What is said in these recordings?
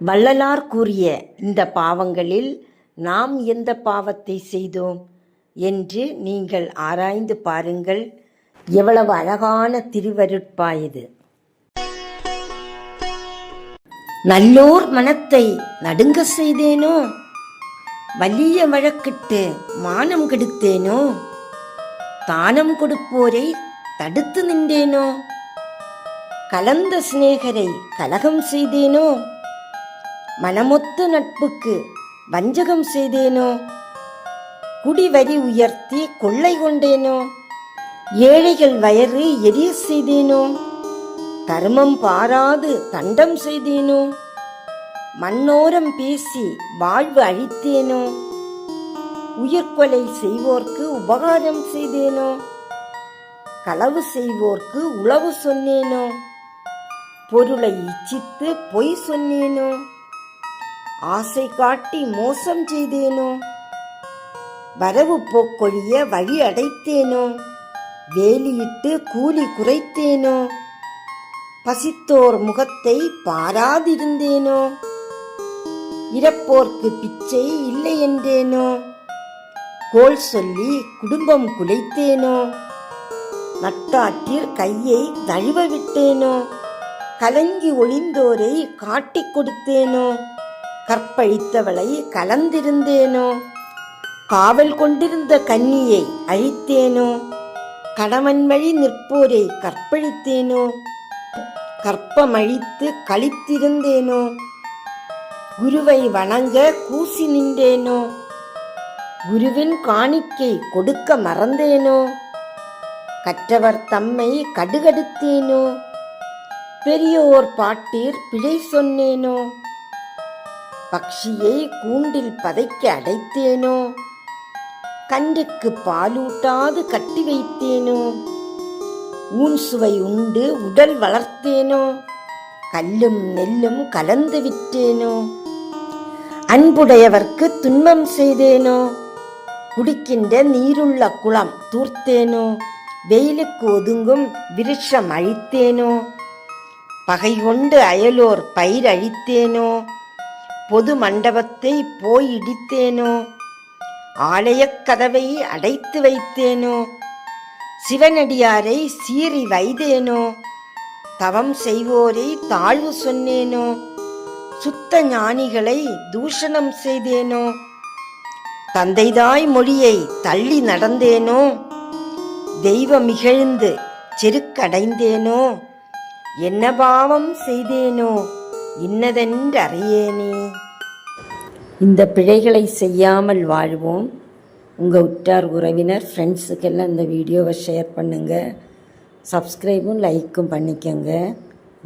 வள்ளலார் கூறிய இந்த பாவங்களில் நாம் எந்த பாவத்தை செய்தோம் என்று நீங்கள் ஆராய்ந்து பாருங்கள். எவ்வளவு அழகான திருவருட்பா இது நல்லோர் மனத்தை நடுங்க செய்தேனோ? வலிய வழக்கிட்டு மானம் கெடுத்தேனோ? தானம் கொடுப்போரை தடுத்து நின்றேனோ? கலந்த சிநேகரை கலகம் செய்தேனோ? மனமொத்த நட்புக்கு வஞ்சகம் செய்தேனோ? குடிவரி உயர்த்தி கொள்ளை கொண்டேனோ? ஏழைகள் வயறு எரிய செய்தேனோ? தர்மம் பாராது தண்டம் செய்தேனோ? மண்ணோரம் பேசி வாழ்வு அழித்தேனோ? உயிர்கொலை செய்வோர்க்கு உபகாரம் செய்தேனோ? களவு செய்வோர்க்கு உளவு சொன்னேனோ? பொருளை இச்சித்து பொய் சொன்னேனோ? ஆசை காட்டி மோசம் செய்தேனோ? வரவு போக்கொழிய வழி அடைத்தேனோ? வேலியிட்டு கூலி குறைத்தேனோ? பசித்தோர் முகத்தை பாராதிருந்தேனோ? இறப்போர்க்கு பிச்சை இல்லை என்றேனோ? கோல் சொல்லி குடும்பம் குலைத்தேனோ? நட்டாற்றில் கையை தழுவ விட்டேனோ? கலங்கி ஒளிந்தோரை காட்டிக் கொடுத்தேனோ? கற்பழித்தவளை கலந்திருந்தேனோ? காவல் கொண்டிருந்த கன்னியை அழித்தேனோ? கணவன் வழி நிற்போரை கற்பழித்தேனோ? கற்பமழித்து கழித்திருந்தேனோ குருவை வணங்க கூசி நின்றேனோ? குருவின் காணிக்கை கொடுக்க மறந்தேனோ? கற்றவர் தம்மை கடுகடுத்தேனோ? பெரியோர் பாட்டீர் பிழை சொன்னேனோ? பக்ஷியை கூண்டில் பதைக்க அடைத்தேனோ? கன்றுக்கு பாலூட்டாது கட்டி வைத்தேனோ? ஊன் சுவை உண்டு உடல் வளர்த்தேனோ? கல்லும் நெல்லும் கலந்து விட்டேனோ அன்புடையவர்க்கு துன்பம் செய்தேனோ? குடிக்கின்ற நீருள்ள குளம் தூர்த்தேனோ? வெயிலுக்கு ஒதுங்கும் விருஷம் அழித்தேனோ? பகை கொண்டு அயலோர் பயிர் அழித்தேனோ? பொது மண்டபத்தை போய் இடித்தேனோ? ஆலயக் கதவை அடைத்து வைத்தேனோ? சிவனடியாரை சீறி வைதேனோ தவம் செய்வோரை தாழ்வு சொன்னேனோ? சுத்த ஞானிகளை தூஷணம் செய்தேனோ? தந்தைதாய் மொழியை தள்ளி நடந்தேனோ? தெய்வம் இகழ்ந்து செருக்கடைந்தேனோ? என்ன பாவம் செய்தேனோ? இன்னதென்றறியேனே இந்த பிழைகளை செய்யாமல் வாழ்வோம். உங்கள் உற்றார் உறவினர் ஃப்ரெண்ட்ஸுக்கெல்லாம் இந்த வீடியோவை ஷேர் பண்ணுங்கள் சப்ஸ்கிரைபும் லைக்கும் பண்ணிக்கோங்க.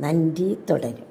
நன்றி தொடரும்.